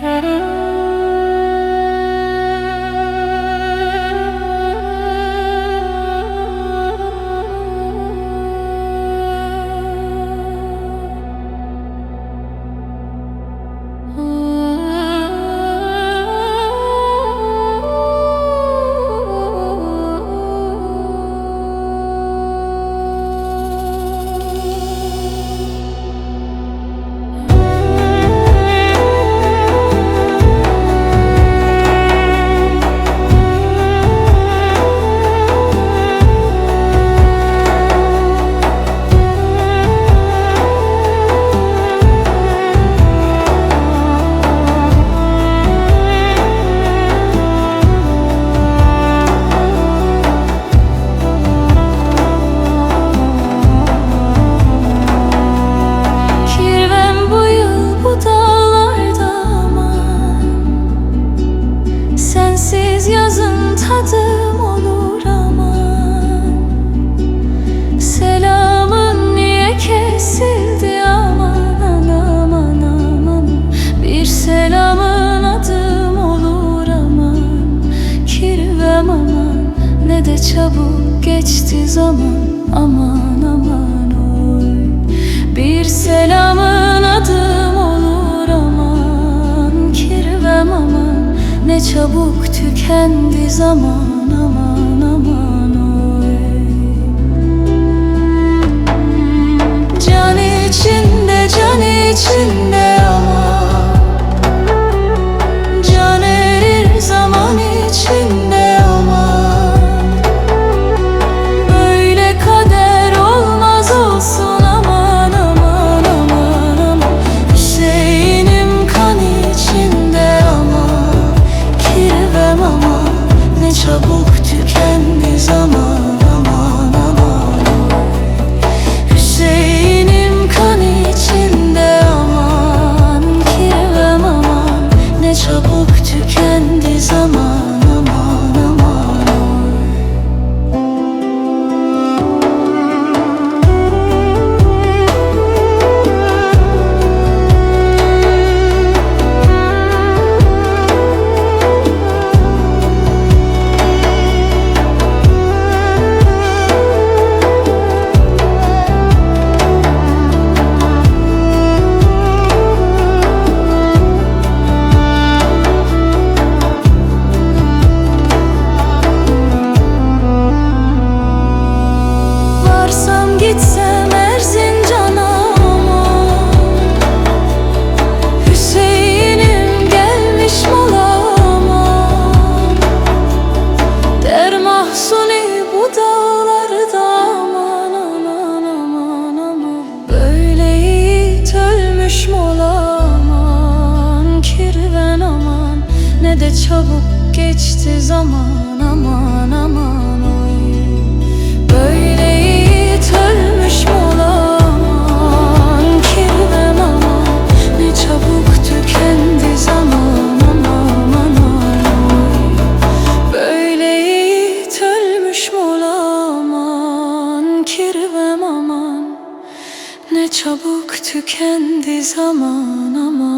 Kirvem tadım olur aman Selamın niye kesildi? Aman aman aman Bir selamın adım olur aman Kirvem aman. Ne de çabuk geçti zaman aman aman çabuk tükendi zaman aman çabuk tükendi zaman çabuk geçti zaman aman aman oy. Böyle yiğit ölmüş molan Kirvem aman Ne çabuk tükendi zaman aman aman Böyle yiğit ölmüş molan Kirvem aman Ne çabuk tükendi zaman aman aman